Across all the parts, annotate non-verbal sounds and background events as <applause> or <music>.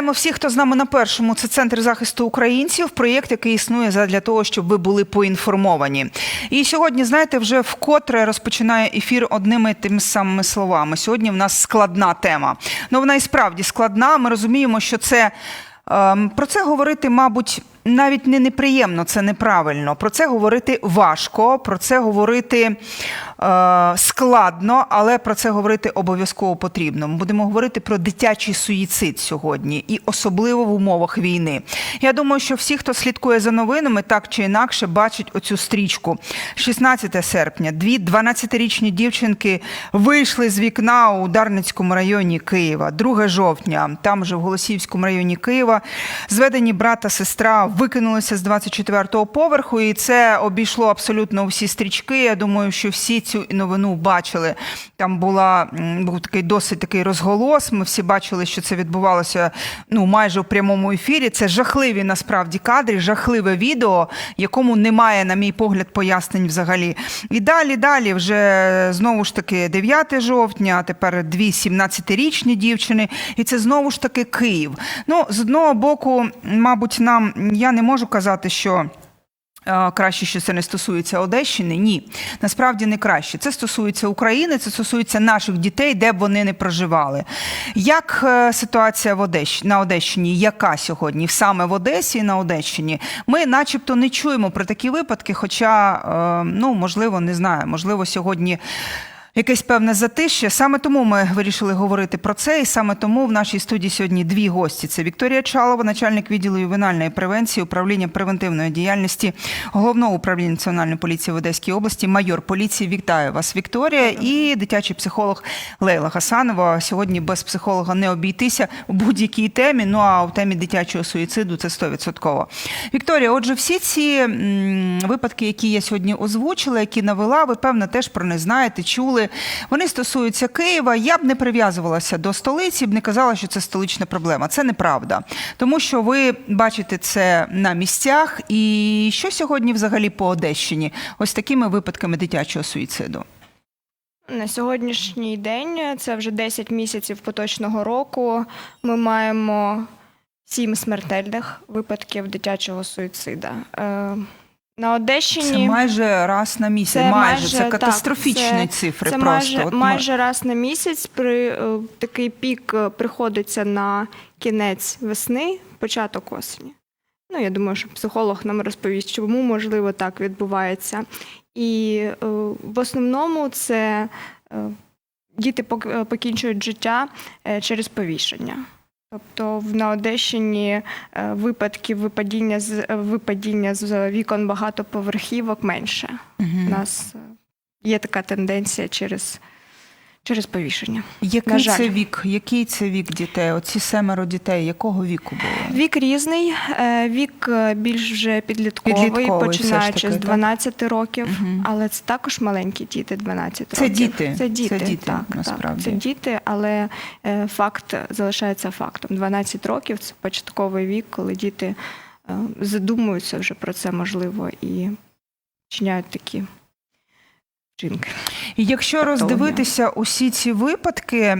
Вітаємо всіх, хто з нами на першому. Це центр захисту українців. Проєкт, який існує задля того, щоб ви були поінформовані. І сьогодні, знаєте, вже вкотре розпочинає ефір одними тими самими словами. Сьогодні в нас складна тема. Ну вона і справді складна. Ми розуміємо, що це. ем, Про це говорити, мабуть, навіть не неприємно, це неправильно. Про це говорити важко, про це говорити е, складно, але про це говорити обов'язково потрібно. Ми будемо говорити про дитячий суїцид сьогодні, і особливо в умовах війни. Я думаю, що всі, хто слідкує за новинами, так чи інакше бачать оцю стрічку. 16 серпня дві 12-річні дівчинки вийшли з вікна у Дарницькому районі Києва. 2 жовтня, там же в Голосіївському районі Києва, зведені брат та сестра викинулися з 24-го поверху, і це обійшло абсолютно всі стрічки. Я думаю, що всі цю новину бачили. Там була був такий досить такий розголос. Ми всі бачили, що це відбувалося ну майже в прямому ефірі. Це жахливі насправді кадри, жахливе відео, якому немає, на мій погляд, пояснень взагалі. І далі, далі, вже знову ж таки 9 жовтня, а тепер дві 17-річні дівчини, і це знову ж таки Київ. Ну, з одного боку, мабуть, нам я не можу казати, що. е, Краще, що це не стосується Одещини. Ні, насправді не краще. Це стосується України, це стосується наших дітей, де б вони не проживали. Як е, ситуація в Одещ... на Одещині? Яка сьогодні? Саме в Одесі і на Одещині? Ми, начебто, не чуємо про такі випадки, хоча, е, ну, можливо, не знаю, можливо, сьогодні. Якесь певне затишчя. Саме тому ми вирішили говорити про це. І саме тому в нашій студії сьогодні дві гості: це Вікторія Чалова, начальник відділу ювенальної превенції, управління превентивної діяльності головного управління національної поліції в Одеській області, майор поліції. Вітаю вас, Вікторія, і дитячий психолог Лейла Гасанова. Сьогодні без психолога не обійтися у будь-якій темі. Ну а в темі дитячого суїциду це 100%. Вікторія, отже, всі ці випадки, які я сьогодні озвучила, які навела, ви певно теж про них знаєте, чули. Вони стосуються Києва. Я б не прив'язувалася до столиці, б не казала, що це столична проблема. Це неправда, тому що ви бачите це на місцях. І що сьогодні взагалі по Одещині? Ось такими випадками дитячого суїциду. На сьогоднішній день це вже 10 місяців поточного року. Ми маємо сім смертельних випадків дитячого суїцида. На Одещині Це майже раз на місяць. Це майже, це так, катастрофічні це- цифри. це просто майже, От майже раз на місяць. При е, такий пік е, приходиться на кінець весни, початок осені. Ну, я думаю, що психолог нам розповість, чому можливо так відбувається. І е, в основному це діти покінчують життя через повішення. Тобто на Одещині е, випадків випадіння з е, випадіння з вікон багатоповерхівок менше. Угу. У нас е, є така тенденція через, через повішення. Який на жаль. це вік? Який це вік дітей? Оці семеро дітей, якого віку було? Вік різний, е, вік е, більш вже підлітковий, Підлітковий починаючи таки, з так? років, Мгм. але це також маленькі діти 12 Це років. діти, Це діти, це діти, так, насправді. Так, це діти, але е, факт залишається фактом. 12 років це початковий вік, коли діти задумуються вже про це можливо і чиняють такі вчинки. Якщо Патологія. роздивитися усі ці випадки,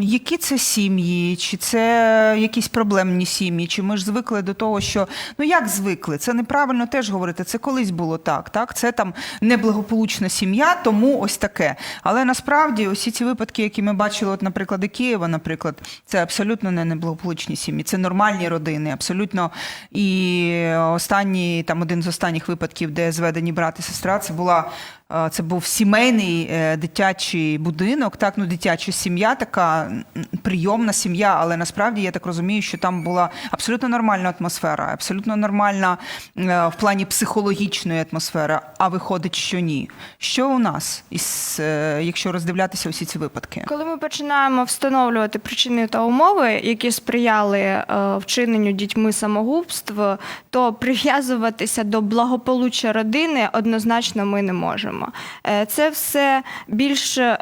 які це сім'ї, чи це якісь проблемні сім'ї, чи ми ж звикли до того, що ну як звикли? Це неправильно теж говорити. Це колись було так. Так, це там неблагополучна сім'я, тому ось таке. Але насправді усі ці випадки, які ми бачили, от, наприклад, і Києва, наприклад, це абсолютно не неблагополучні сім'ї, це нормальні родини, абсолютно. І останній там один з останніх випадків, де зведені брат і сестра, це була. Це був сімейний е, дитячий будинок, так ну дитяча сім'я, така прийомна сім'я, але насправді я так розумію, що там була абсолютно нормальна атмосфера, абсолютно нормальна е, в плані психологічної атмосфери. А виходить, що ні. Що у нас, із, е, якщо роздивлятися усі ці випадки? Коли ми починаємо встановлювати причини та умови, які сприяли вчиненню дітьми самогубств, то прив'язуватися до благополуччя родини однозначно ми не можемо. Е, Це все більше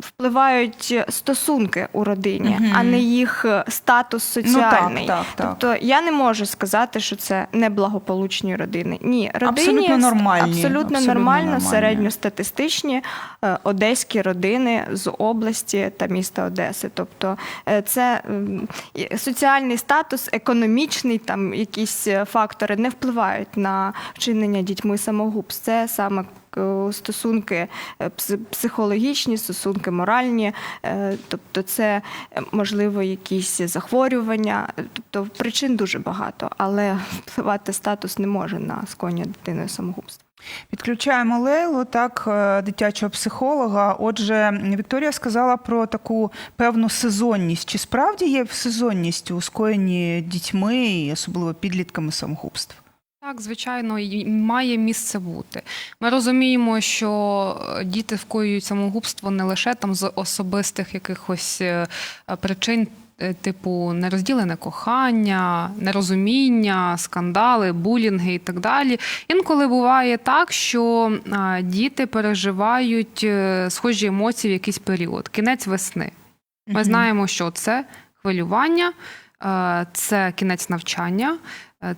впливають стосунки у родині, Мгм. а не їх статус Ну, так, соціальний. так, так. Тобто я не можу сказати, що це неблагополучні родини. Ні, родині Абсолютно нормальні, абсолютно, абсолютно нормально, нормальні. середньостатистичні е, одеські родини з області та міста Одеси. Тобто е, це соціальний статус, економічний, там якісь е, фактори не впливають на вчинення дітьми самогубств. Це саме стосунки е, психологічні, стосунки моральні, е, тобто це е, можливо якісь захворювання. Е, Тобто причин дуже багато, але впливати статус не може на скоєння дитиною самогубства. Підключаємо Лейлу, так, е, дитячого психолога. Отже, Вікторія сказала про таку певну сезонність. Чи справді є сезонність у скоєнні дітьми особливо підлітками самогубств? Так, звичайно, і має місце бути. Ми розуміємо, що е, діти вкоюють самогубство не лише там з особистих якихось е, причин. е, Типу нерозділене кохання, нерозуміння, скандали, булінги і так далі. Інколи буває так, що діти переживають схожі емоції в якийсь період, кінець весни. Ми знаємо, що це хвилювання, це кінець навчання,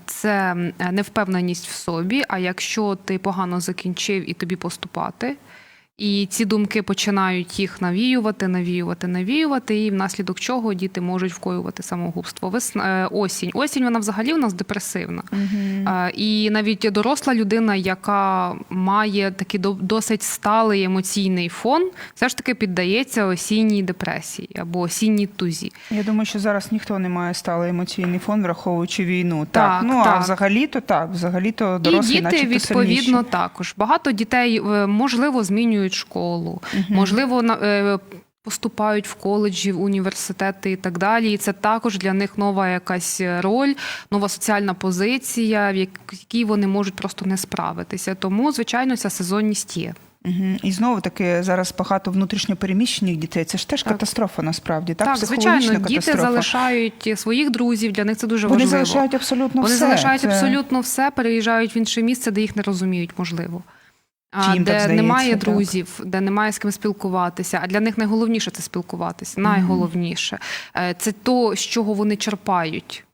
це е, невпевненість в собі. А якщо ти погано закінчив і тобі поступати, і ці думки починають їх навіювати, навіювати, навіювати, і внаслідок чого діти можуть вкоювати самогубство. Весна, е, осінь. Осінь вона взагалі у нас депресивна. Мгм. Е, І навіть доросла людина, яка має такий до- досить сталий емоційний фон, все ж таки піддається осінній депресії або осінній тузі. Я думаю, що зараз ніхто не має сталий емоційний фон, враховуючи війну. Так, Так, ну а взагалі-то так, взагалі-то І діти відповідно сильніші. також. Багато дітей е, можливо змінюють школу, можливо, на- е, поступають в коледжі, в університети і так далі. І це також для них нова якась роль, нова соціальна позиція, в якій вони можуть просто не справитися. Тому, звичайно, ця сезонність є. І знову таки зараз багато внутрішньопереміщених дітей. Це ж теж Так. катастрофа насправді. Так, Так, звичайно, діти катастрофа. залишають своїх друзів, для них це дуже Вони важливо. залишають абсолютно Вони все. залишають Це- абсолютно все, переїжджають в інше місце, де їх не розуміють, можливо. Чи А, їм де так здається, немає так. друзів, де немає з ким спілкуватися. А для них найголовніше це спілкуватися. Найголовніше Е, це то, з чого вони черпають.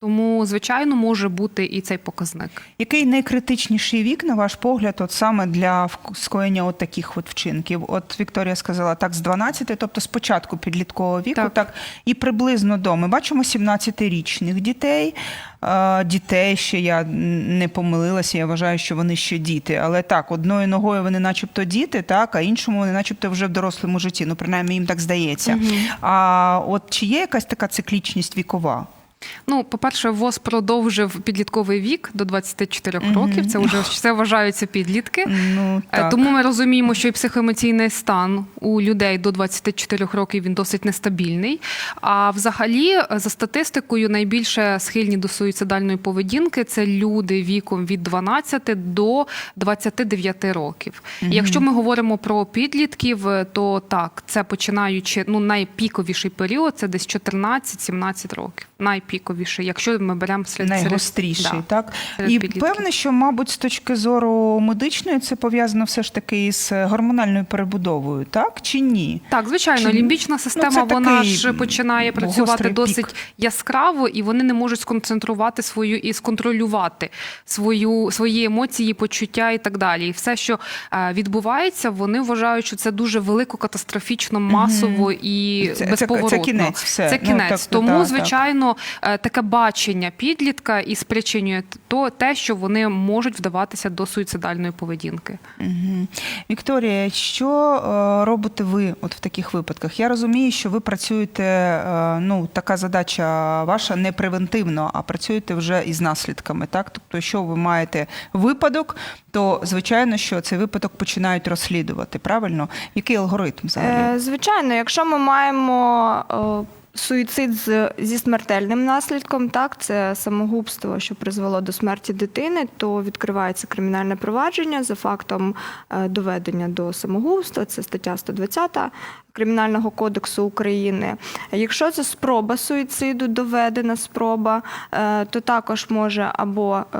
Тому, звичайно, може бути і цей показник. Який найкритичніший вік, на ваш погляд, от саме для скоєння от таких от вчинків? От Вікторія сказала так, з 12, тобто з початку підліткового віку, так, Так. і приблизно до. Ми бачимо 17-річних дітей. Дітей ще я не помилилася, я вважаю, що вони ще діти. Але так, одною ногою вони начебто діти, так, а іншому вони начебто вже в дорослому житті. Ну, принаймні їм так здається. А от чи є якась така циклічність вікова? Ну, по-перше, ВОЗ продовжив підлітковий вік до 24 років. Це вже <laughs> це вважаються підлітки. Ну, Е, так. Тому ми розуміємо, що і психоемоційний стан у людей до 24 років він досить нестабільний. А взагалі, е, за статистикою, найбільше схильні до суїцидальної поведінки це люди віком від 12 до 29 років. І Якщо ми говоримо про підлітків, е, то так, це починаючи ну найпіковіший період, це десь 14-17 років. Найпіковіший, якщо ми беремо серед найгостріший, серед- так серед і підлітків. певне, що мабуть, з точки зору медичної, це пов'язано все ж таки із гормональною перебудовою, так чи ні? Так, звичайно, Чи- лімбічна система це вона ж починає працювати досить пік. яскраво, і вони не можуть сконцентрувати свою і сконтролювати свою свої емоції, почуття і так далі. І все, що е, відбувається, вони вважають, що це дуже велико, катастрофічно, масово і Це- це- це кінець, все. Це Ну, кінець. так, Тому, так. звичайно, е, таке бачення підлітка і спричинює то те, що вони можуть вдаватися до суїцидальної поведінки. Мгм. Вікторія, що е, робите ви от в таких випадках? Я розумію, що ви працюєте, е, ну така задача ваша не превентивно, а працюєте вже із наслідками. Так, тобто, якщо ви маєте випадок, то звичайно, що цей випадок починають розслідувати. Правильно? Який алгоритм взагалі? Е, Звичайно, якщо ми маємо е, суїцид з, зі смертельним наслідком, так, це самогубство, що призвело до смерті дитини, то відкривається кримінальне провадження за фактом е, доведення до самогубства, це стаття 120 Кримінального кодексу України. Якщо це спроба суїциду, доведена спроба, е, то також може або е,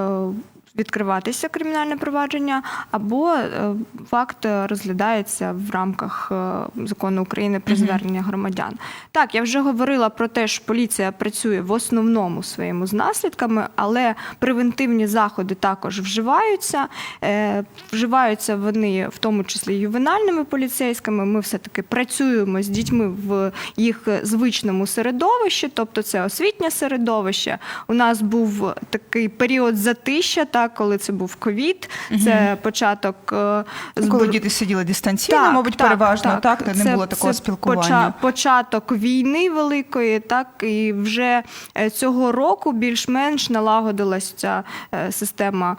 відкриватися кримінальне провадження, або е, факт розглядається в рамках е, закону України про звернення громадян. Так, я вже говорила про те, що поліція працює в основному своєму з наслідками, але превентивні заходи також вживаються. Е, Вживаються вони в тому числі ювенальними поліцейськими. Ми все таки працюємо з дітьми в їх звичному середовищі, тобто це освітнє середовище. У нас був такий період затища, так коли це був ковід, це початок е, Коли діти сиділи дистанційно, мабуть, переважно так, то не Це- було такого це спілкування. поча- початок війни великої, так і вже е, цього року більш-менш налагодилась ця е, система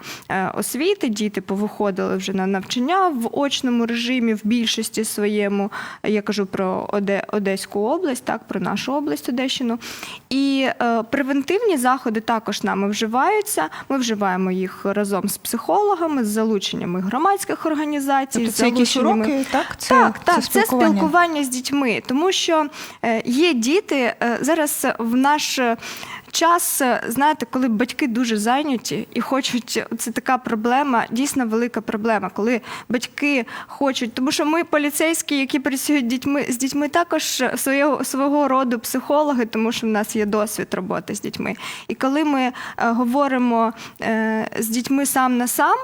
освіти. Діти повиходили вже на навчання в очному режимі в більшості своєму. Я кажу про Оде- Одеську область, так про нашу область Одещину. І е, превентивні заходи також нами вживаються. Ми вживаємо їх разом з психологами, з залученнями громадських організацій, Тобто це якісь уроки, так? Це, так, так, це спілкування. спілкування з дітьми, тому що е, є діти е, зараз в наш час, е, знаєте, коли батьки дуже зайняті і хочуть, це така проблема, дійсно велика проблема, коли батьки хочуть, тому що ми поліцейські, які працюють дітьми з дітьми, також свого, свого роду психологи, тому що в нас є досвід роботи з дітьми. І коли ми е, говоримо е, з дітьми сам на сам.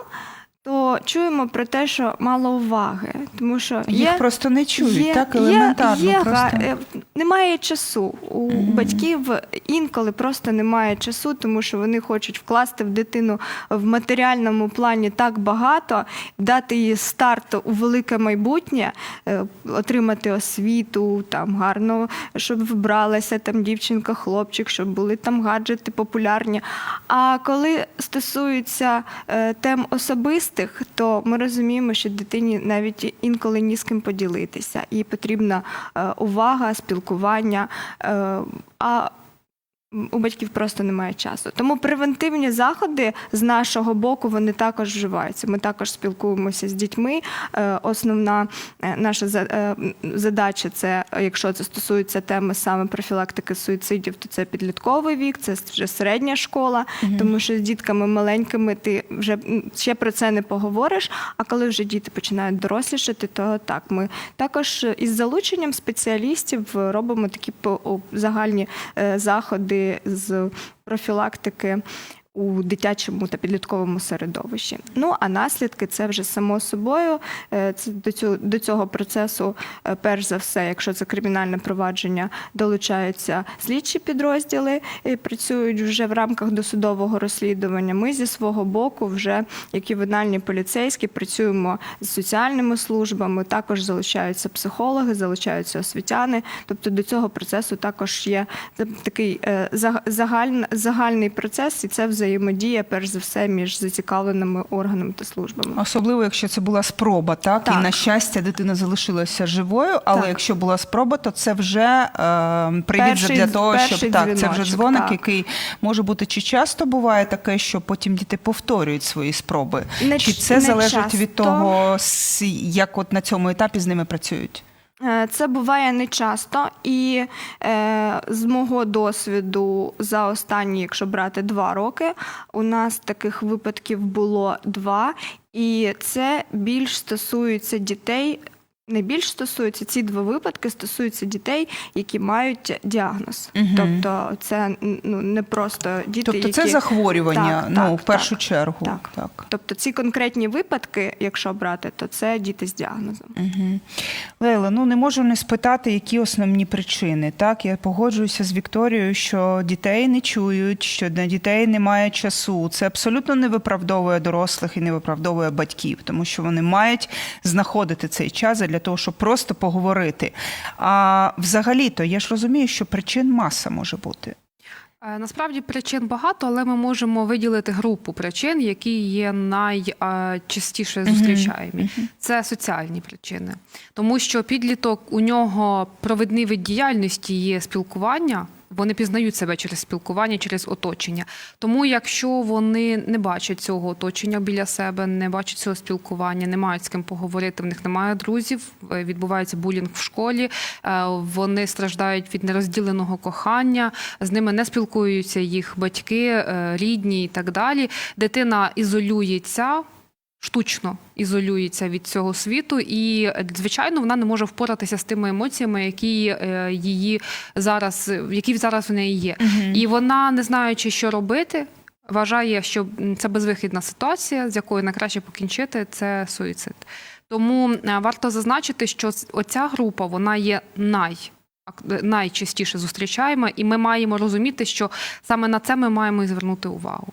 То чуємо про те, що мало уваги, тому що Їх є, просто не чують, так елементарно. Є, є, просто. е, немає часу. У батьків інколи просто немає часу, тому що вони хочуть вкласти в дитину в матеріальному плані так багато, дати їй старт у велике майбутнє, е, отримати освіту, там гарно, щоб вбралася там дівчинка, хлопчик, щоб були там гаджети популярні. А коли стосується е, тем особистих, то ми розуміємо, що дитині навіть інколи ні з ким поділитися, і потрібна е, увага, спілкування. е, А у батьків просто немає часу. Тому превентивні заходи з нашого боку вони також вживаються. Ми також спілкуємося з дітьми. Е, Основна е, наша е, задача це, якщо це стосується теми саме профілактики суїцидів, то це підлітковий вік, це вже середня школа, тому що з дітками маленькими ти вже ще про це не поговориш. А коли вже діти починають дорослішати, то так ми також із залученням спеціалістів робимо такі загальні заходи з профілактики. У дитячому та підлітковому середовищі. Ну а наслідки це вже само собою. Е, Це до цього до цього процесу, е, перш за все, якщо це кримінальне провадження, долучаються слідчі підрозділи і працюють вже в рамках досудового розслідування. Ми зі свого боку, вже як ювенальні поліцейські, працюємо з соціальними службами. Також залучаються психологи, залучаються освітяни. Тобто до цього процесу також є такий е, загальний процес, і це взаємодія, перш за все, між зацікавленими органами та службами. Особливо, якщо це була спроба, так? Так. І на щастя, дитина залишилася живою, але Так. якщо була спроба, то це вже е, привід Перший- для того, щоб так, це вже дзвоник, так. який може бути чи часто буває таке, що потім діти повторюють свої спроби. Не чи це не залежить від того, як от на цьому етапі з ними працюють? Е, Це буває не часто, і е, з мого досвіду за останні, якщо брати два роки, у нас таких випадків було два, і це більш стосується дітей. Не більш стосується ці два випадки стосуються дітей, які мають діагноз. Мгм. Тобто, це ну не просто діти, Тобто які це захворювання, Так, ну, так, в першу так, чергу. так. так. Тобто ці конкретні випадки, якщо брати, то це діти з діагнозом. Угу. Лейла, ну не можу не спитати, які основні причини. Так, я погоджуюся з Вікторією, що дітей не чують, що на дітей немає часу. Це абсолютно не виправдовує дорослих і не виправдовує батьків, тому що вони мають знаходити цей час для того, щоб просто поговорити. А взагалі-то я ж розумію, що причин маса може бути. Е, Насправді причин багато, але ми можемо виділити групу причин, які є найчастіше зустрічаємі. Це соціальні причини, тому що підліток у нього провідний вид діяльності є спілкування. Вони пізнають себе через спілкування, через оточення. Тому, якщо вони не бачать цього оточення біля себе, не бачать цього спілкування, не мають з ким поговорити, в них немає друзів, е, відбувається булінг в школі, е, вони страждають від нерозділеного кохання, з ними не спілкуються їх батьки, е, рідні і так далі. Дитина ізолюється. Штучно ізолюється від цього світу, і е, звичайно вона не може впоратися з тими емоціями, які е, її зараз, які зараз в неї є. І вона, не знаючи, що робити, вважає, що це безвихідна ситуація, з якою найкраще покінчити, це суїцид. Тому е, варто зазначити, що оця група вона є най. Найчастіше зустрічаємо, і ми маємо розуміти, що саме на це ми маємо і звернути увагу.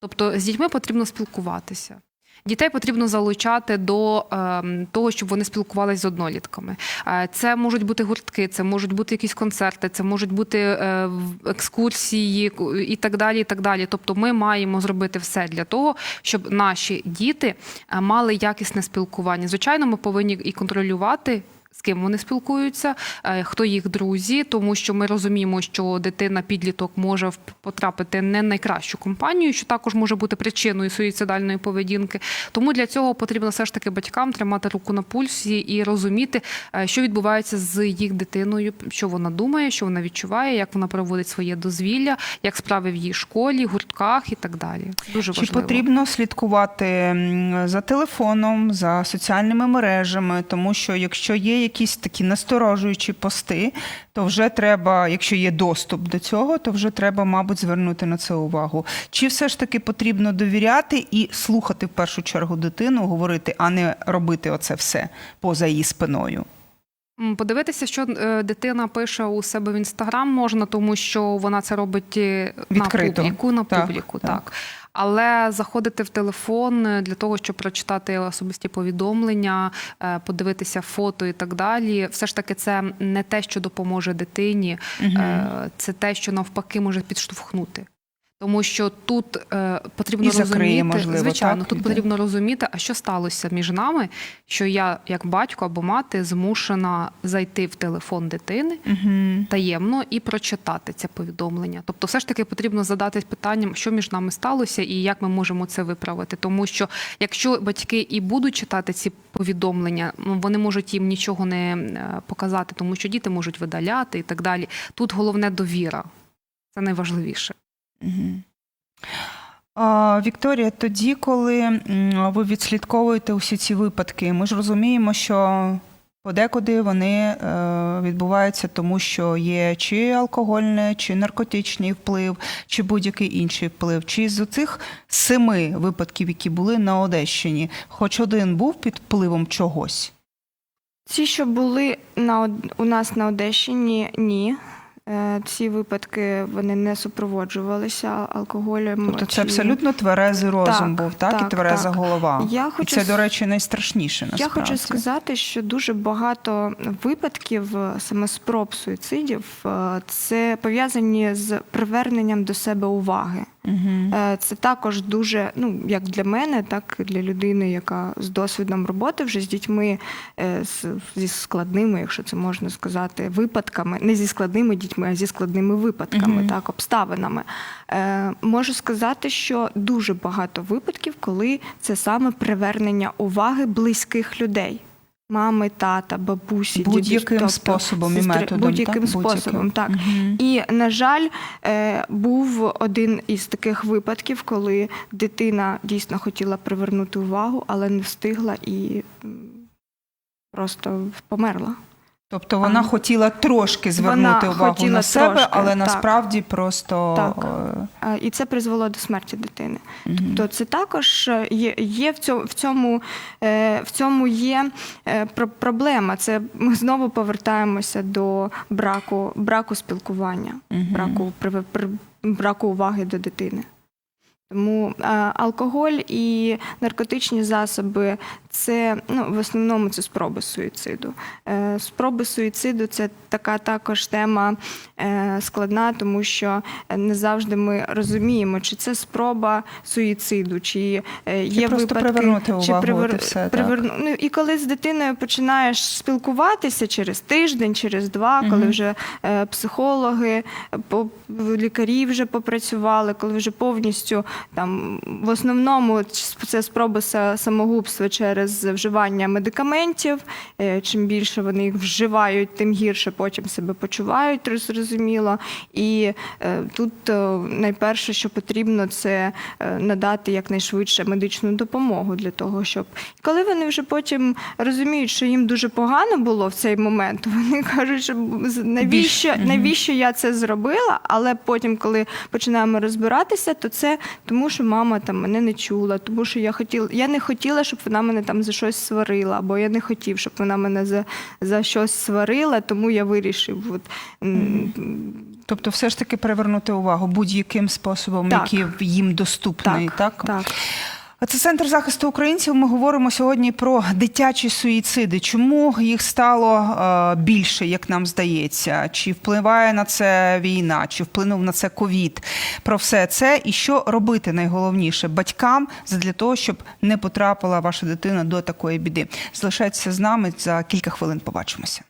Тобто з дітьми потрібно спілкуватися. Дітей потрібно залучати до е, того, щоб вони спілкувалися з однолітками. Е, Це можуть бути гуртки, це можуть бути якісь концерти, це можуть бути е, екскурсії і так далі. І так далі. Тобто, ми маємо зробити все для того, щоб наші діти е, мали якісне спілкування. Звичайно, ми повинні і контролювати. З ким вони спілкуються, е, хто їх друзі, тому що ми розуміємо, що дитина підліток може потрапити не найкращу компанію, що також може бути причиною суїцидальної поведінки. Тому для цього потрібно все ж таки батькам тримати руку на пульсі і розуміти, е, що відбувається з їх дитиною, що вона думає, що вона відчуває, як вона проводить своє дозвілля, як справи в її школі, гуртках і так далі. Дуже Чи потрібно слідкувати за телефоном, за соціальними мережами, тому що якщо є якісь такі насторожуючі пости, то вже треба, якщо є доступ до цього, то вже треба, мабуть, звернути на це увагу. Чи все ж таки потрібно довіряти і слухати в першу чергу дитину, говорити, а не робити оце все поза її спиною? Подивитися, що е, дитина пише у себе в інстаграм можна, тому що вона це робить е, Відкрито. на публіку. На Так, публіку, так. так. Але заходити в телефон е, для того, щоб прочитати особисті повідомлення, е, подивитися фото і так далі, все ж таки це не те, що допоможе дитині, угу. це те, що навпаки може підштовхнути. Тому що тут е, потрібно І закриє, розуміти, можливо, звичайно, так, тут потрібно розуміти, а що сталося між нами, що я, як батько або мати, змушена зайти в телефон дитини Угу. таємно і прочитати це повідомлення. Тобто, все ж таки потрібно задатись питанням, що між нами сталося і як ми можемо це виправити. Тому що якщо батьки і будуть читати ці повідомлення, ну, вони можуть їм нічого не е, показати, тому що діти можуть видаляти і так далі. Тут головне довіра. Це найважливіше. Вікторія, тоді, коли ви відслідковуєте усі ці випадки, ми ж розуміємо, що подекуди вони е, відбуваються тому, що є чи алкогольний, чи наркотичний вплив, чи будь-який інший вплив. Чи з цих семи випадків, які були на Одещині, хоч один був під впливом чогось? Ці, що були на, у нас на Одещині, ні. Е, Ці випадки вони не супроводжувалися алкоголем. Тобто це чи- абсолютно тверезий розум Так, був, так, і твереза так. голова. Я І це, до речі, найстрашніше насправді. Я хочу сказати, що дуже багато випадків саме спроб суїцидів е, це пов'язані з приверненням до себе уваги. Угу. Це також дуже, ну як для мене, так і для людини, яка з досвідом роботи вже з дітьми, е, зі складними, якщо це можна сказати, випадками, не зі складними дітьми, а зі складними випадками, Мгм. так, обставинами. Е, Можу сказати, що дуже багато випадків, коли це саме привернення уваги близьких людей. Мами, тата, бабусі, Будь-яким тобто способом і сестри- методом. Будь-яким так? способом, так. Угу. І, на жаль, е, був один із таких випадків, коли дитина дійсно хотіла привернути увагу, але не встигла і просто померла. Тобто вона А. хотіла трошки звернути Вона увагу хотіла на себе, трошки, але так. насправді просто Так. е, І це призвело до смерті дитини. мгм. То це також е, є, є в цьому в цьому, е, в цьому є про- проблема. Це ми знову повертаємося до браку, браку спілкування, Мгм. браку браку уваги до дитини. Тому алкоголь і наркотичні засоби це ну, в основному це спроби суїциду. Е, спроби суїциду це така також тема е, складна, тому що не завжди ми розуміємо, чи це спроба суїциду, чи е, є просто випадки, привернути увагу, от і все, так. Ну, і коли з дитиною починаєш спілкуватися через тиждень, через два, коли вже психологи, по, лікарі вже попрацювали, коли вже повністю там в основному це спроби самогубства через вживання медикаментів. Е, Чим більше вони їх вживають, тим гірше потім себе почувають, зрозуміло. І е, тут е, найперше, що потрібно, це надати якнайшвидше медичну допомогу для того, щоб коли вони вже потім розуміють, що їм дуже погано було в цей момент, <laughs> вони кажуть, що навіщо, навіщо я це зробила? Але потім, коли починаємо розбиратися, то це тому, що мама там мене не чула, тому що я хотіла, я не хотіла, щоб вона мене там за щось сварила, або я не хотів, щоб вона мене за, за щось сварила, тому я вирішив. От, Тобто, все ж таки привернути увагу будь-яким способом, Так. який їм доступний, так? так. А Це центр захисту українців. Ми говоримо сьогодні про дитячі суїциди. Чому їх стало е, більше, як нам здається? Чи впливає на це війна, чи вплинув на це ковід? Про все це і що робити найголовніше батькам для того, щоб не потрапила ваша дитина до такої біди. Залишайтеся з нами за кілька хвилин. Побачимося.